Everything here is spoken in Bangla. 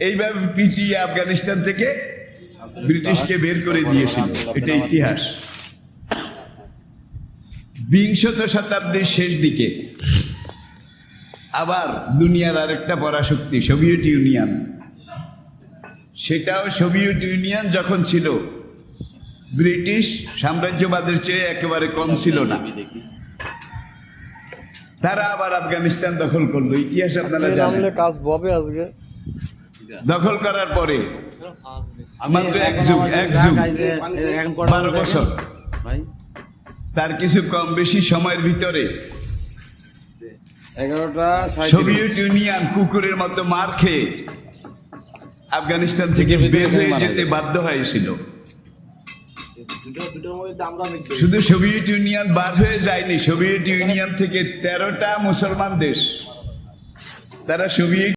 এইভাবে পিটিয়ে আফগানিস্তান থেকে ব্রিটিশকে বের করে দিয়েছিল। এটা ইতিহাস। বিংশত শতাব্দীর শেষ দিকে আবার দুনিয়ার আরেকটা পরাশক্তি সোভিয়েত ইউনিয়ন। সেটাও সোভিয়েত ইউনিয়ন যখন ছিল ব্রিটিশ সাম্রাজ্যবাদের চেয়ে একেবারে কম ছিল না। তারা আবার আফগানিস্তান দখল করল। ইতিহাস আপনারা জানেন। কাজ ববে আজকে। দখল করার পরে মাত্র এক যুগ এক যুগ বারো বছর। তার কিছু কম বেশি সময়ের ভিতরে এগারোটা সোভিয়েত ইউনিয়ন কুকুরের মতো মার খেয়ে আফগানিস্তান থেকে বের হয়ে যেতে বাধ্য হয়েছিল। শুধু সোভিয়েত ইউনিয়ন বার হয়ে যায়নি সোভিয়েত ইউনিয়ন থেকে তেরোটা মুসলমান দেশ। তারা সোভিয়েত